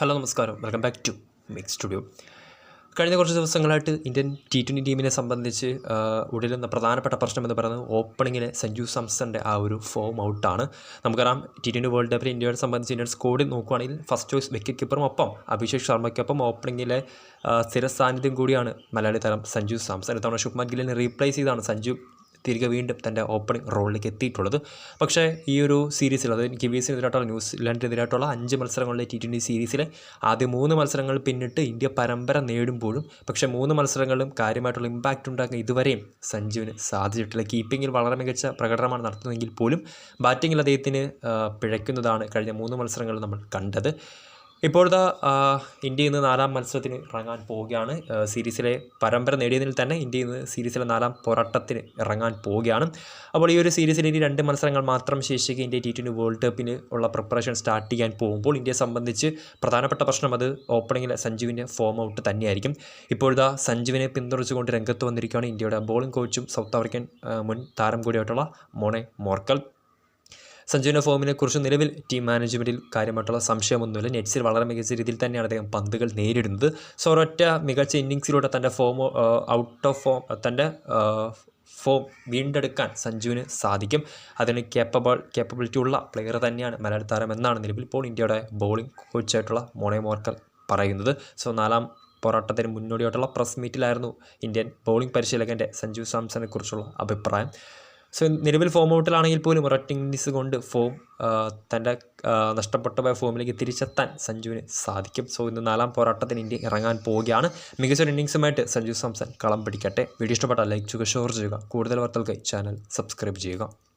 Hello നമസ്കാരം. Welcome back to mix studio കഴിഞ്ഞ കുറച്ച് ദിവസങ്ങളായിട്ട് ഇന്ത്യൻ ടി ട്വന്റി ടീമിനെ സംബന്ധിച്ച് ഉടലുന്ന പ്രധാനപ്പെട്ട പ്രശ്നം എന്ന് പറയുന്നത് ഓപ്പണിങ്ങിലെ സഞ്ജു സാംസൺന്റെ ആ ഒരു ഫോം ഔട്ടാണ് നമുക്കറിയാം ടി ട്വന്റി വേൾഡ് കപ്പിൽ ഇന്ത്യയെ സംബന്ധിച്ച് ഇന്ത്യൻ സ്കോഡിൽ നോക്കുകയാണെങ്കിൽ ഫസ്റ്റ് ചോയ്സ് വിക്കറ്റ് കീപ്പറും ഒപ്പം അഭിഷേക് ശർമ്മയ്ക്കൊപ്പം ഓപ്പണിങ്ങിലെ സ്ഥിര സാന്നിധ്യം കൂടിയാണ് മലയാളി താരം സഞ്ജു സാംസൺ. ഇത്തവണ ശുഭ്മാൻ ഗില്ലിനെ റീപ്ലേസ് ചെയ്താണ് സഞ്ജു. തിരികെ വീണ്ടും തന്റെ ഓപ്പണിംഗ് റോളിലേക്ക് എത്തിയിട്ടുള്ളത്. പക്ഷേ ഈ ഒരു സീരീസിൽ അതായത് കിവീസിനെതിരായിട്ടുള്ള ന്യൂസിലാൻഡിനെതിരായിട്ടുള്ള അഞ്ച് മത്സരങ്ങളിലെ ടി ട്വന്റി സീരീസിലെ ആദ്യ മൂന്ന് മത്സരങ്ങൾ പിന്നിട്ട് ഇന്ത്യ പരമ്പര നേടുമ്പോഴും പക്ഷേ മൂന്ന് മത്സരങ്ങളിലും കാര്യമായിട്ടുള്ള ഇമ്പാക്റ്റ് ഉണ്ടാക്കാൻ ഇതുവരെയും സഞ്ജുവിന് സാധിച്ചിട്ടില്ല. കീപ്പിങ്ങിൽ വളരെ മികച്ച പ്രകടനമാണ് നടത്തുന്നതെങ്കിൽ പോലും ബാറ്റിങ്ങിൽ അദ്ദേഹത്തിന് പിഴയ്ക്കുന്നതാണ് കഴിഞ്ഞ മൂന്ന് മത്സരങ്ങൾ നമ്മൾ കണ്ടത്. ഇപ്പോഴത്തെ ഇന്ത്യ ഇന്ന് നാലാം മത്സരത്തിന് ഇറങ്ങാൻ പോവുകയാണ്. സീരീസിലെ പരമ്പര നേടിയതിൽ തന്നെ ഇന്ത്യ ഇന്ന് സീരീസിലെ നാലാം പോരാട്ടത്തിന് ഇറങ്ങാൻ പോവുകയാണ്. അപ്പോൾ ഈ ഒരു സീരീസിൽ ഇനി രണ്ട് മത്സരങ്ങൾ മാത്രം ശേഷിക്കുക ഇന്ത്യ ടി ട്വന്റി വേൾഡ് കപ്പിന് ഉള്ള പ്രിപ്പറേഷൻ സ്റ്റാർട്ട് ചെയ്യാൻ പോകുമ്പോൾ ഇന്ത്യയെ സംബന്ധിച്ച് പ്രധാനപ്പെട്ട പ്രശ്നം അത് ഓപ്പണിങ്ങിലെ സഞ്ജുവിന്റെ ഫോം ഔട്ട് തന്നെയായിരിക്കും. ഇപ്പോഴത്തെ സഞ്ജുവിനെ പിന്തുണച്ചുകൊണ്ട് രംഗത്ത് വന്നിരിക്കുകയാണ് ഇന്ത്യയുടെ ബോളിംഗ് കോച്ചും സൗത്ത് ആഫ്രിക്കൻ മുൻ താരം കൂടിയായിട്ടുള്ള മോണെ മോർക്കൽ. സഞ്ജുവിന്റെ ഫോമിനെ കുറിച്ച് നിലവിൽ ടീം മാനേജ്മെന്റിൽ കാര്യമായിട്ടുള്ള സംശയമൊന്നുമില്ല. നെറ്റ്സിൽ വളരെ മികച്ച രീതിയിൽ തന്നെയാണ് അദ്ദേഹം പന്തുകൾ നേരിടുന്നത്. സോ ഒരൊറ്റ മികച്ച ഇന്നിങ്സിലൂടെ തന്റെ ഫോം ഔട്ട് ഓഫ് ഫോം തന്റെ ഫോം വീണ്ടെടുക്കാൻ സഞ്ജുവിന് സാധിക്കും. അതിന് കേപ്പബിൾ കേപ്പബിലിറ്റി ഉള്ള പ്ലെയർ തന്നെയാണ് മലയാളി താരം എന്നാണ് നിലവിൽ ഇപ്പോൾ ഇന്ത്യയുടെ ബോളിംഗ് കോച്ചായിട്ടുള്ള മോണെ മോർക്കൽ പറയുന്നത്. സോ നാലാം പോരാട്ടത്തിന് മുന്നോടിയായിട്ടുള്ള പ്രസ് മീറ്റിലായിരുന്നു ഇന്ത്യൻ ബോളിംഗ് പരിശീലകന്റെ സഞ്ജു സാംസനെ കുറിച്ചുള്ള അഭിപ്രായം. സോ നിലവിൽ ഫോം ഔട്ടിലാണെങ്കിൽ പോലും ഒരൊറ്റ ഇന്നിങ്സ് കൊണ്ട് ഫോം തന്റെ നഷ്ടപ്പെട്ട പോയ ഫോമിലേക്ക് തിരിച്ചെത്താൻ സഞ്ജുവിന് സാധിക്കും. സോ ഇന്ന് നാലാം പോരാട്ടത്തിന് ഇന്ത്യ ഇറങ്ങാൻ പോവുകയാണ്. മികച്ചൊരു ഇന്നിങ്സുമായിട്ട് സഞ്ജു സാംസൺ കളം പിടിക്കട്ടെ. വീഡിയോ ഇഷ്ടപ്പെട്ടാൽ ലൈക്ക് ചെയ്യുക ഷെയർ ചെയ്യുക. കൂടുതൽ വാർത്തകൾക്കായി ചാനൽ സബ്സ്ക്രൈബ് ചെയ്യുക.